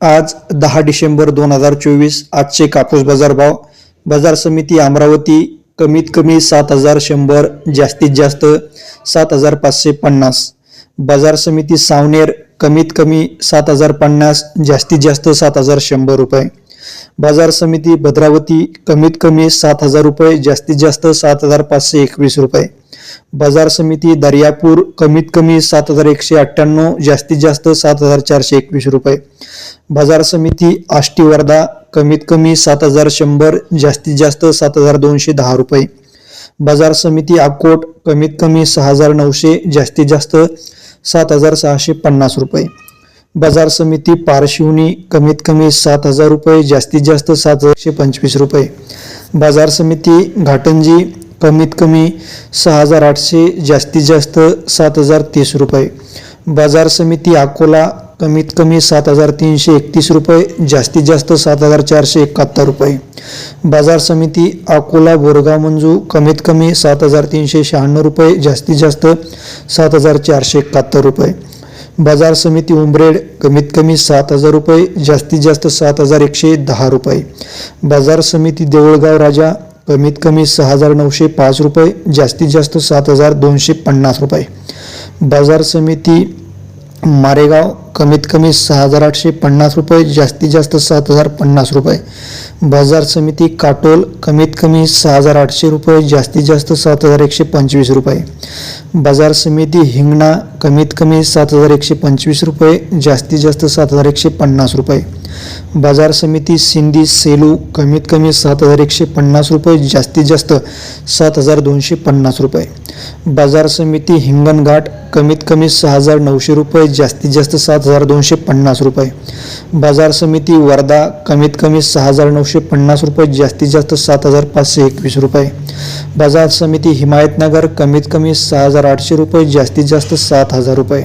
आज दहा डिसेंबर दोन हजार चोवीस आजचे कापूस बाजार भाव. बाजार समिती अमरावती कमीत कमी सात हजार शंभर जास्तीत जास्त सात हजार पाचशे पन्नास. बाजार समिती सावनेर कमीत कमी सात हजार पन्नास जास्तीत जास्त सात हजार शंभर रुपये. बाजार समिती भद्रावती कमीत कमी सात हजार रुपये जास्तीत जास्त सात हजार पाचशे एकवीस रुपये. बाजार समिती दर्यापूर कमीत कमी सात हजार एकशे अठ्ठ्याण्णव जास्तीत जास्त सात हजार चारशे एकवीस रुपये. बाजार समिती आष्टी वर्धा कमीत कमी सात हजार शंभर जास्तीत जास्त सात हजार दोनशे दहा रुपये. बाजार समिती अकोट कमीत कमी सहा हजार नऊशे जास्तीत जास्त सात हजार सहाशे पन्नास रुपये. बाजार समिती पारशिवनी कमीत कमी सात हजार रुपये जास्तीत जास्त सात हजारशे पंचवीस रुपये. बाजार समिती घाटंजी कमीत कमी सहा हजार आठशे जास्तीत जास्त सात हजार तीस रुपये. बाजार समिती अकोला कमीत कमी सात हजार तीनशे एकतीस रुपये जास्तीत जास्त सात हजार चारशे एकाहत्तर रुपये. बाजार समिती अकोला बोरगाव मंजू कमीत कमी सात हजार तीनशे शहाण्णव रुपये जास्तीत जास्त सात हजार चारशे एकाहत्तर रुपये. बाजार समिती उंबरेड कमीत कमी सात हजार रुपये जास्तीत जास्त सात हजार एकशे दहा रुपये. बाजार समिती देऊळगाव राजा कमीत कमी सहा हजार नऊशे पाच रुपये जास्तीत जास्त सात हजार दोनशे पन्नास रुपये. बाजार समिती मारेगाव कमीत कमी सहा हजार आठशे पन्नास रुपये जास्तीत जास्त सात हजार पन्नास रुपये. बाजार समिती काटोल कमीत कमी सहा हजार आठशे रुपये जास्तीत जास्त सात हजार एकशे पंचवीस रुपये. बाजार समिती हिंगणा कमीत कमी सात हजार एकशे पंचवीस रुपये जास्तीत जास्त सात हजार एकशे पन्नास रुपये. बाजार समिती सिंधी सेलू कमीत कमी सात हजार एकशे पन्नास रुपये जास्तीत जास्त सात हजार दोनशे पन्नास रुपये. बाजार समिती हिंगणघाट कमीत कमी सहा हजार नऊशे रुपये जास्तीत जास्त सात हजार दोनशे पन्नास रुपये. बाजार समिती वर्धा कमीत कमी सहा हजार नऊशे पन्नास रुपये जास्तीत जास्त सात हजार पाचशे एकवीस रुपये. बाजार समिती हिमायतनगर कमीत कमी सहा हजार आठशे रुपये जास्तीत जास्त सात हजार रुपये.